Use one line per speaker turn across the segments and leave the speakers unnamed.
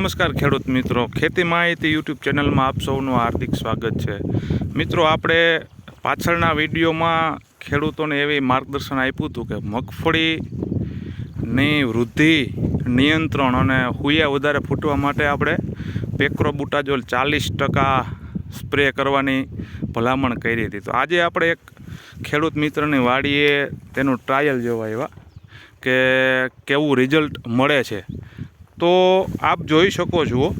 નમસ્કાર ખેડૂત મિત્રો. ખેતી માહિતી યુટ્યુબ ચેનલમાં આપ સૌનું હાર્દિક સ્વાગત છે. મિત્રો, આપણે પાછળના વિડીયોમાં ખેડૂતોને એવી માર્ગદર્શન આપ્યું હતું કે મગફળીની વૃદ્ધિ, નિયંત્રણ અને હુયા વધારે ફૂટવા માટે આપણે પેક્રોબુટાજોલ ચાલીસ ટકા સ્પ્રે કરવાની ભલામણ કરી હતી. તો આજે આપણે એક ખેડૂત મિત્રની વાડીએ તેનું ટ્રાયલ જોવા આવ્યા કે કેવું રિઝલ્ટ મળે છે. તો આપ જોઈ શકો છો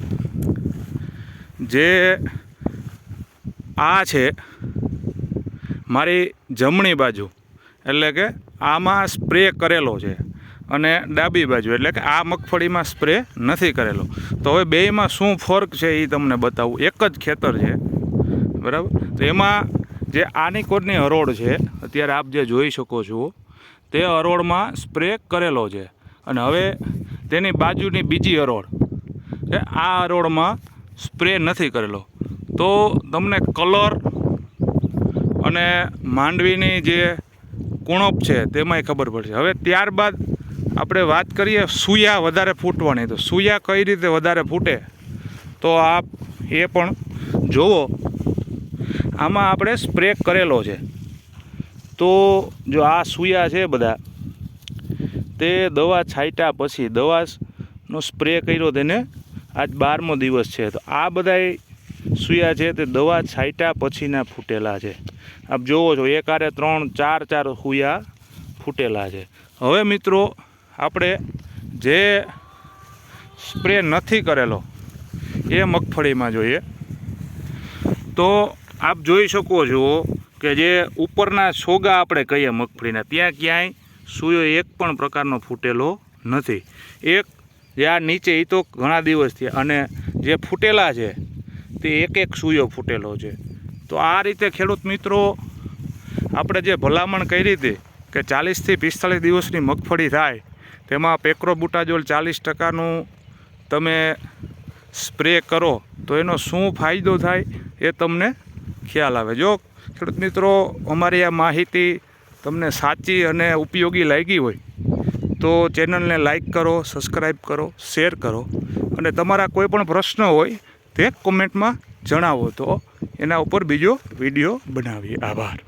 જે આ છે મારી જમણી બાજુ. એટલે કે આમાં સ્પ્રે કરેલો છે અને ડાબી બાજુ. એટલે કે આ મગફળીમાં સ્પ્રે નથી કરેલો. તો હવે બેયમાં શું ફર્ક છે એ તમને બતાવું. એક જ ખેતર છે. બરાબર? તો એમાં જે આની કોડની હરોળ છે, અત્યારે આપ જે જોઈ શકો છો, તે હરોળમાં સ્પ્રે કરેલો છે. અને હવે તેની બાજુની બીજી હરોળ કે આ હરોળમાં સ્પ્રે નથી કરેલો. તો તમને કલર અને માંડવીની જે કુણપ છે તેમાંય ખબર પડશે. હવે ત્યારબાદ આપણે વાત કરીએ સૂયા વધારે ફૂટવાની. તો સૂયા કઈ રીતે વધારે ફૂટે? તો આપ એ પણ જુઓ. આમાં આપણે સ્પ્રે કરેલો છે. તો જો આ સૂયા છે બધા તે દવા છાંટ્યા પછી દવાનો સ્પ્રે કર્યો તેને. આજ બારમો દિવસ છે. તો આ બધાય સૂયા છે તે દવા છાંટ્યા પછીના ફૂટેલા છે. આપ જોવો છો એક આરે ત્રણ, ચાર ચાર સૂયા ફૂટેલા છે. હવે મિત્રો, આપણે જે સ્પ્રે નથી કરેલો, એ મગફળીમાં જોઈએ. તો આપ જોઈ શકો છો કે જે ઉપરના છોગા આપણે કહીએ મગફળીના, ત્યાં ક્યાંય સૂયો એક પણ પ્રકારનો ફૂટેલો નથી. એક જે આ નીચે એ તો ઘણા દિવસથી અને જે ફૂટેલા છે, તે એક એક સૂયો ફૂટેલો છે. તો આ રીતે ખેડૂત મિત્રો, આપણે જે ભલામણ કરી હતી કે ચાલીસથી પિસ્તાલીસ દિવસની મગફળી થાય, તેમાં પેક્રોબુટાજોલ ચાલીસ ટકાનું તમે સ્પ્રે કરો, તો એનો શું ફાયદો થાય એ તમને ખ્યાલ આવે. જો ખેડૂત મિત્રો, અમારી આ માહિતી તમને સાચી અને ઉપયોગી લાગી હોય, તો ચેનલને લાઈક કરો, સબસ્ક્રાઈબ કરો, શેર કરો અને તમારા કોઈ પણ પ્રશ્ન હોય તે કોમેન્ટમાં જણાવો. તો એના ઉપર બીજો વીડિયો બનાવીએ. આભાર.